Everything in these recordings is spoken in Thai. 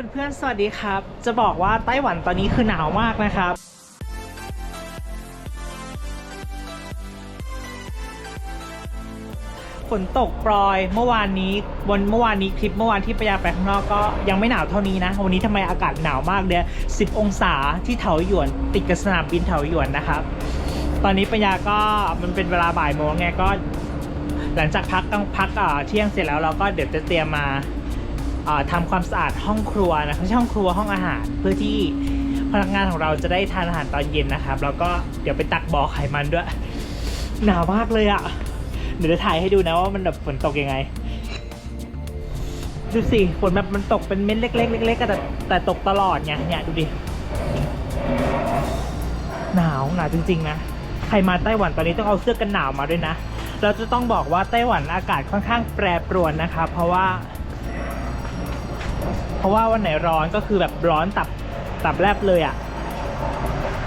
เพื่อนๆ สวัสดีครับ จะบอกว่าไต้หวันตอนนี้คือหนาวมากนะครับฝนตกปรอยเมื่อวานนี้วันเมื่อวานนี้คลิปเมื่อวานที่ไปยาไปข้างนอกก็ยังไม่หนาวเท่านี้นะ วันนี้ทำไมอากาศหนาวมากเนี่ย10องศาที่เถาหยวน ติดกับสนามบินเถาหยวนนะครับ ตอนนี้ปัญญาก็มันเป็นเวลาบ่ายโมงไงก็ หลังจากพักต้องพักเอ่อเที่ยงเสร็จแล้วเราก็เดี๋ยวจะเตรียมมา ทำความสะอาดห้องครัวนะไม่ใช่ห้องครัวห้องอาหารเพื่อที่พนักงานของเราจะได้ทานอาหารตอนเย็นนะครับ แล้วก็เดี๋ยวไปตักบ่อไขมันด้วย หนาวมากเลยอะ่ะ เดี๋ยวจะถ่ายให้ดูนะว่ามันแบบฝนตกยังไง ดูสิฝนแบบมันตกเป็นเม็ดเล็กๆเล็กๆแต่แต่ตกตลอดไงเนี่ยดูดิ หนาวหนาวจริง ๆ นะ ใครมาไต้หวันตอนนี้ต้องเอาเสื้อกันหนาวมาด้วยนะ เราจะต้องบอกว่าไต้หวันอากาศค่อนข้างแปรปรวนนะครับเพราะว่า เพราะว่าวันไหนร้อนก็คือแบบร้อนตับตับแลบเลยอะ่ะ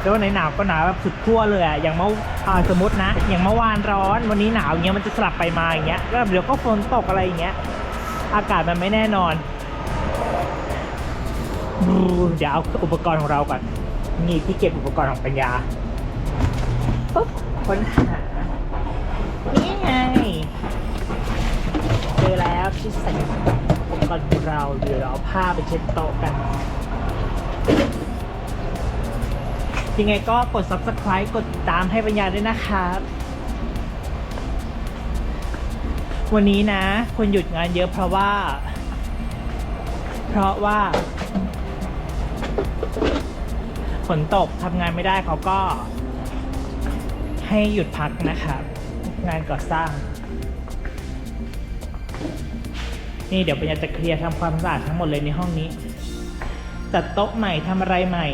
แล้ววันไหนหนาวก็หนาวแบบสุดขั้วเลยอะ่ะอย่างเมื่ออาสมมตินะ อย่างเมื่อวานร้อนวันนี้หนาวอย่างเงี้ยมันจะสลับไปมาอย่างเงี้ยแล้วเดี๋ยวก็ฝนตกอะไรอย่างเงี้ย อากาศมันไม่แน่นอนเดี๋ยวเอาอุปกรณ์ของเราก่อนนี่ที่เก็บอุปกรณ์ของปัญญาปุ๊บค้นหานี่ไงเจอแล้วที่ใส่ กรณ์ของเราเดี๋ยวเราเอาผ้าไปเช็ดโต๊ะกัน ยังไงก็กด subscribe กดติดตามให้ปัญญาด้วยนะครับ วันนี้นะ คนหยุดงานเยอะเพราะว่า เพราะว่าฝนตกทำงานไม่ได้เขาก็ ให้หยุดพักนะครับ งานก่อสร้าง นี่เดี๋ยวปัญญาจะเคลียร์ทำความสะอาดทั้งหมดเลยในห้องนี้ จัดโต๊ะใหม่ทำอะไรใหม่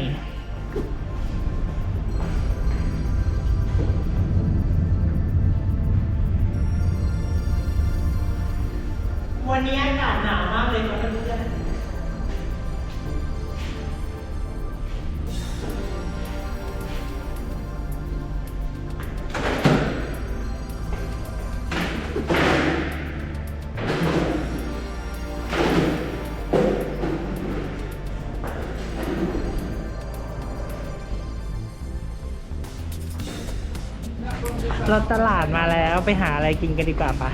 เราตลาดมาแล้วไปหาอะไรกินกันดีกว่าปะ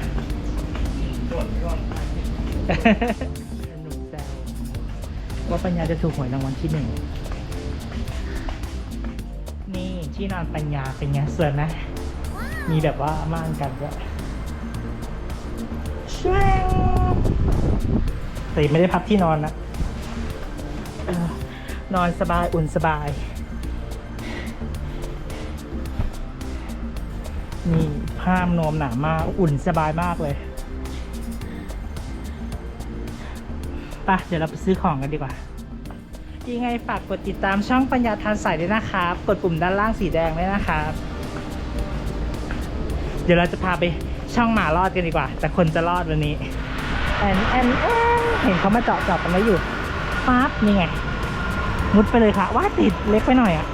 หนูแซวว่าปัญญาจะถูกหวยรางวัลที่หนึ่ง นี่ที่นอนปัญญาเป็นไงสวยไหมมีแบบว่าม่านกันด้วยแชวแต่ไม่ได้พับที่นอนนะนอนสบายอุ่นสบาย นี่ผ้ามนวมหนามากอุ่นสบายมากเลยปะเดี๋ยวเราไปซื้อของกันดีกว่ายังไงฝากกดติดตามช่องปัญญาทานสายด้วยนะครับ กดปุ่มด้านล่างสีแดงด้วยนะครับ เดี๋ยวเราจะพาไปช่องหมารอดกันดีกว่า แต่คนจะรอดวันนี้แอนแอนแอนเห็นเขามาเจาะเจาะกันไว้อยู่ปั๊บนี่ไง มุดไปเลยค่ะว่าติดเล็กไปหน่อยอะ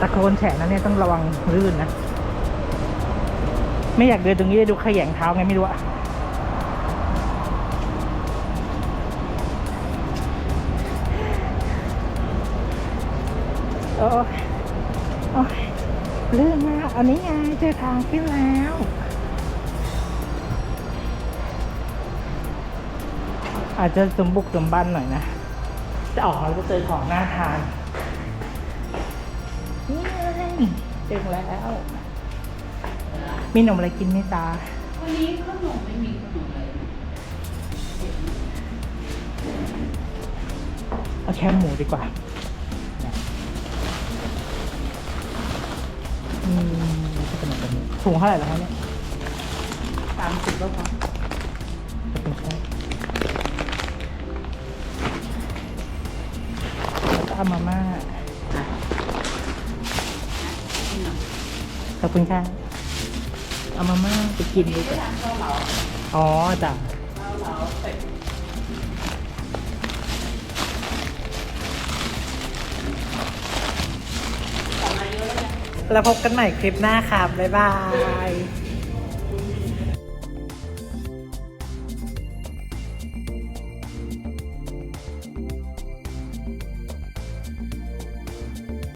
ตะโคนแฉะนะเนี่ยต้องระวังลื่นนะ ไม่อยากเดินตรงนี้ดูขยงเท้าไงไม่รู้อะโอ้โอ้ยลื่นมากอันนี้ไงเจอทางขึ้นแล้วอาจจะสมบุกสมบันหน่อยนะ จะออกเราจะเจอของน่าทาน เจอแล้ว มีนมอะไรกินไหมจ๊ะวันนี้ขนมไม่มีขนมเลยเอาแคมหมูดีกว่าอืมขนมแบบนี้ถุงเท่าไหร่แล้วคะเนี่ยสามสิบแล้วพอขอบคุณครับแล้วก็เอามาม่า อบคุณค่ะ เอามาม่าไปกินดีกว่าเลาอ๋อจ้ะแล้วพบกันใหม่คลิปหน้าครับบ๊ายบาย